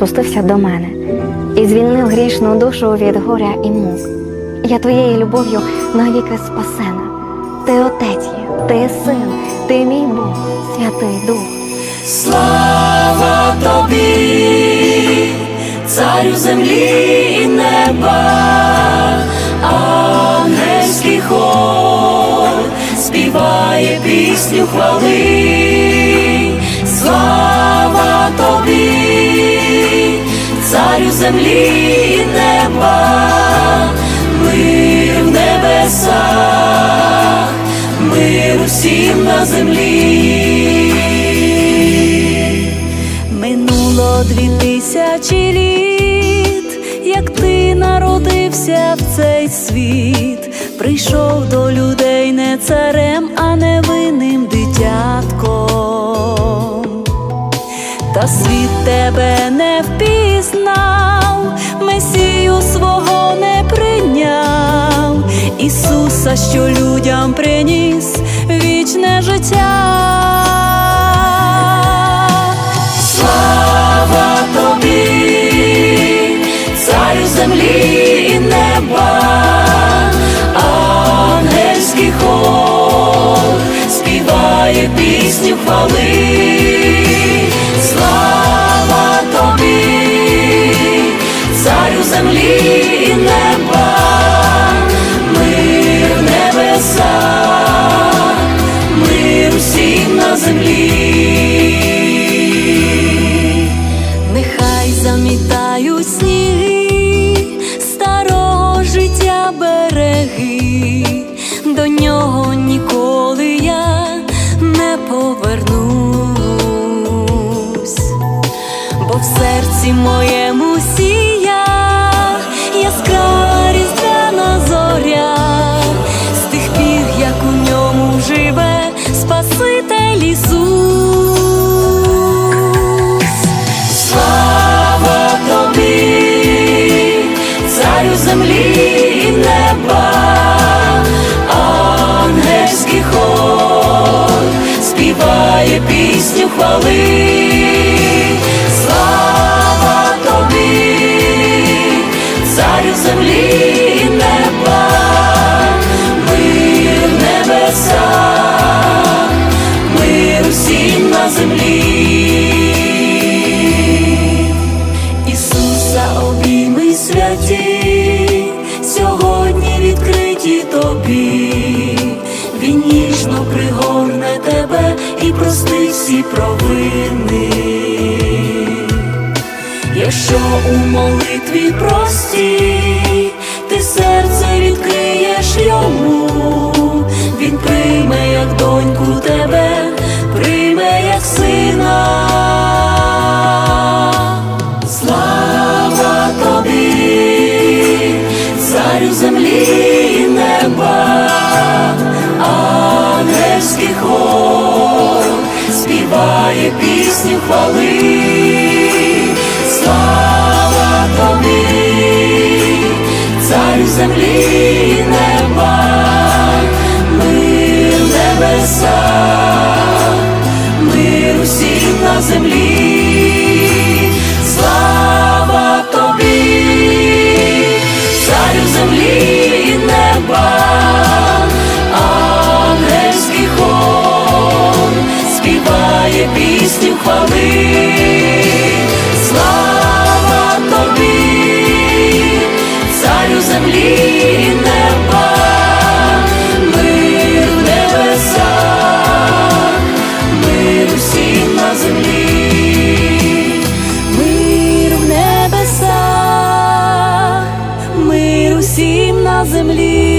спустився до мене і звільнив грішну душу від горя і мук. Я твоєю любов'ю навіки спасена. Ти отець є, ти син, ти мій Бог, святий Дух. Слава тобі, царю землі і неба, ангельський хор співає пісню хвали, землі і неба, мир в небесах, мир усім на землі. Минуло дві тисячі літ, як ти народився в цей світ, прийшов до людей не царем, а невинним світ тебе не впізнав, Месію свого не прийняв, Ісуса, що людям приніс вічне життя. Слава тобі, царю землі і неба, ангельський хор співає пісню хвали. Землі і неба, мир в небесах, мир усім на землі. Нехай замітають сніги старого життя береги, до нього ніколи я не повернусь, бо в серці моєму сія ангельський хор співає пісню хвали. Слава тобі, царю землі і неба, мир в небесах, мир усім на землі. Ісуса обійми святі, і прости всі провини. Якщо у молитві простій, хвали, слава тобі, царю землі і неба, мир небеса, мир усім на землі, слава тобі, царю землі і неба. Співає бій пісню хвали, слава тобі, царю землі і неба, мир в небесах, мир усім на землі, мир в небесах, мир усім на землі.